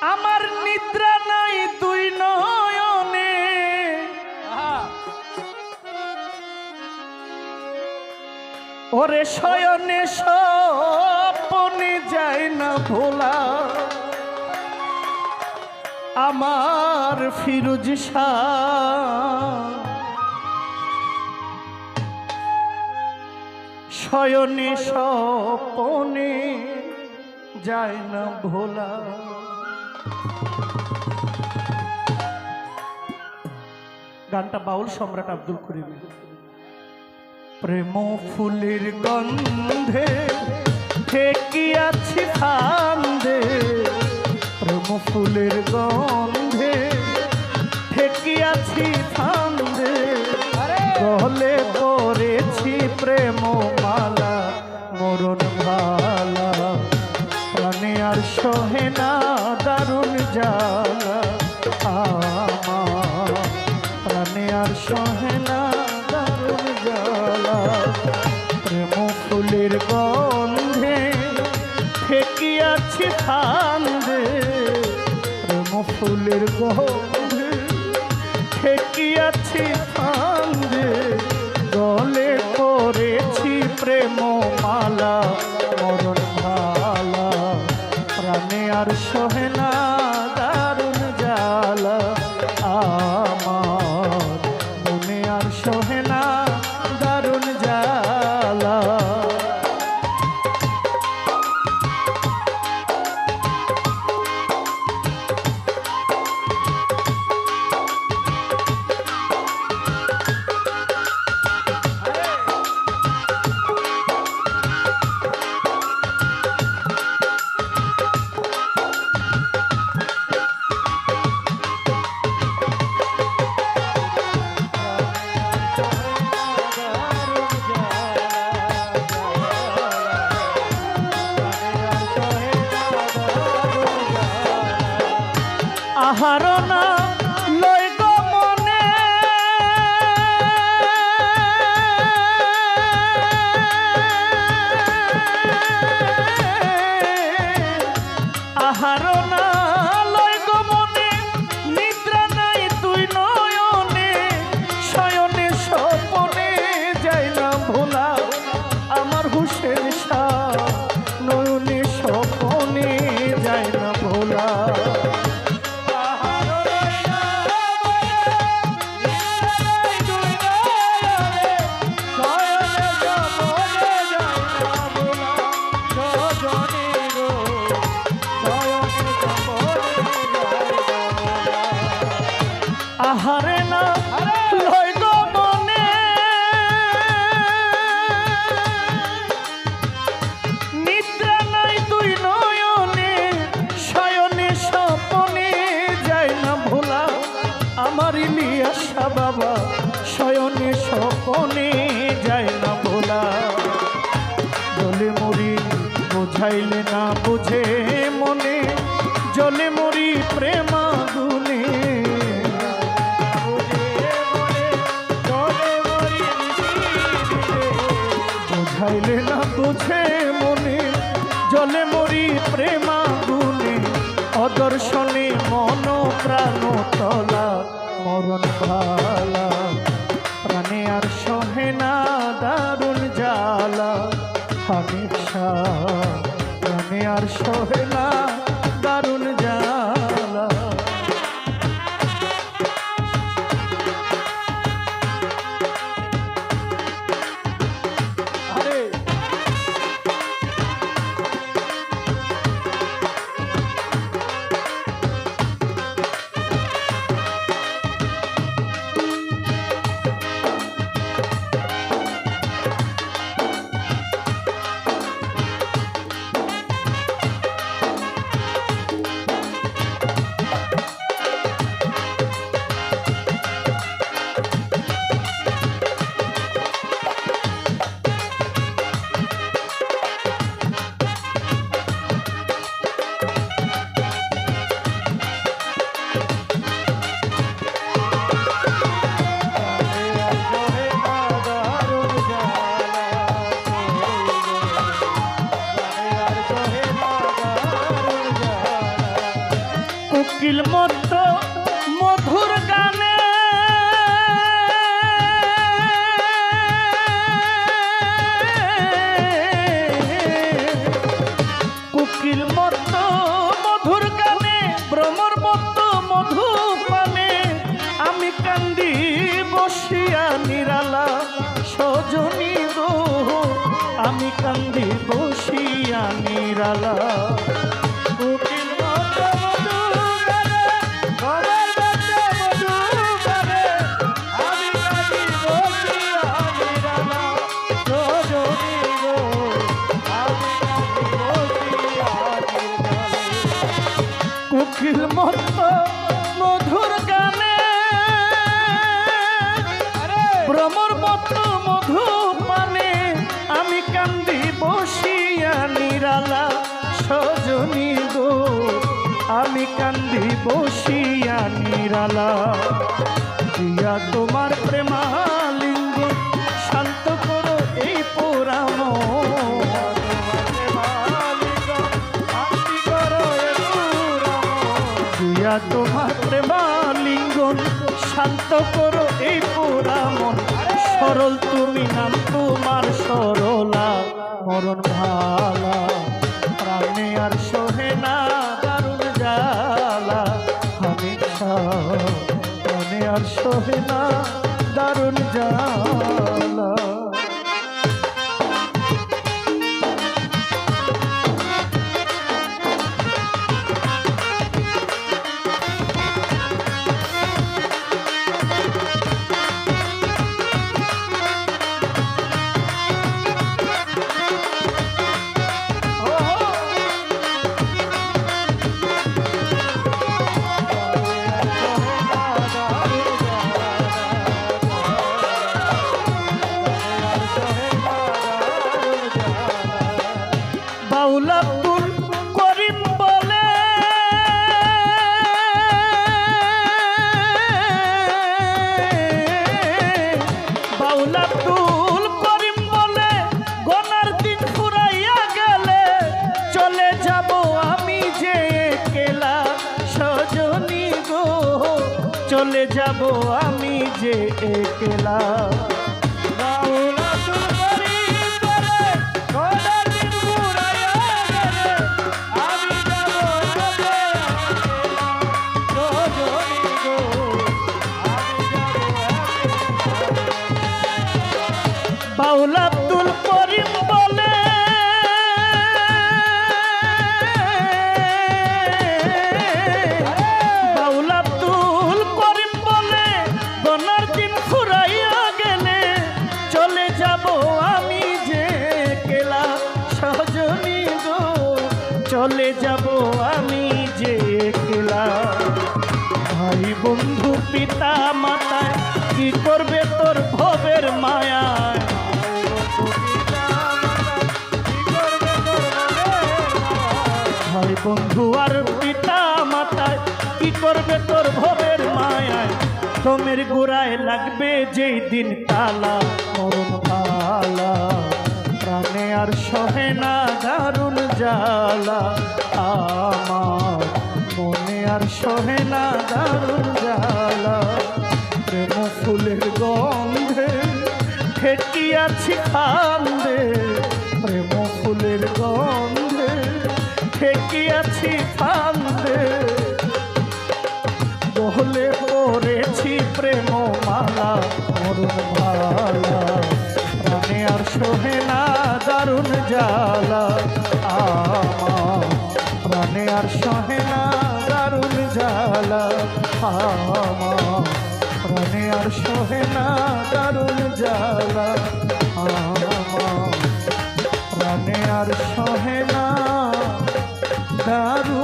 আমার নিদ্রা নাই দুই নয়নে। ওরে শয়নে স্বপনে যায় না ভোলা। আমার ফিরুজ শয়নে স্বপনে যায় না ভোলা। গানটা বাউল সম্রাট আব্দুল করিম। প্রেম ফুলের গন্ধে ঠেকিয়াছি ফান্দে। প্রেম ফুলের গন্ধে ঠেকিয়াছি ফান্দে। গলে ফুলের গন্ধে ঠেকিয়াছি ফান্দে প্রেম ফুলের গন্ধে ঠেকিয়াছি ফান্দে। গলে করেছি প্রেম মালা, মরণ ভালা প্রাণে আর সহে হুশের বোঝাইলে না বুঝে মনে, জলে মরি প্রেমা গুনে অদর্শনে মন প্রাণ তলা, মরণ ভালা প্রাণে আর সহে না দারুণ জ্বালা হামেশা প্রাণে আর সহে আমি কান্দি বসিয়া নিরালা। কোকিল আমি কান্দি বসিয়া নিরালা। দিয়া তোমার প্রেমালিঙ্গ, শান্ত করো এই পুরাম দিয়া তোমার প্রেমালিঙ্গন শান্ত করো এই পুরামন সরল তুমি নাম তোমার সরলা, মরণ ভালা। প্রাণে আর সোহে না আর সহে না দারুণ জালা বাউল আব্দুল করিম বলে। বাউল আব্দুল করিম বলে, গনার দিন ফুরাইয়া গেলে চলে যাব আমি যে কেলা সজনী গো। চলে যাব আমি যে একলা পিতা মাতায় কি করবে তোর ভবের ভাই বন্ধু আর পিতা মাতায় কি করবে তোর ভবের মায়ায়? তোমের গোড়ায় লাগবে যেই দিন তালা, মরণ পালা প্রাণে আর সহে না দারুণ জ্বালা। আমার মনে আর সহে না দারুণ প্রেম ফুলের গন্ধে ঠেকিয়াছি কান্দে, প্রেম ফুলের গন্ধে ঠেকিয়াছি কান্দে। দোহলে পড়েছি প্রেম মালা মরুণ ভালা, প্রাণে আর সোহে না দারুণ জ্বালা। আমার আর সোহে না দারুণ আমার প্রাণে আর সহে না দারুণ জ্বালা। প্রাণে আর সহে না দারুণ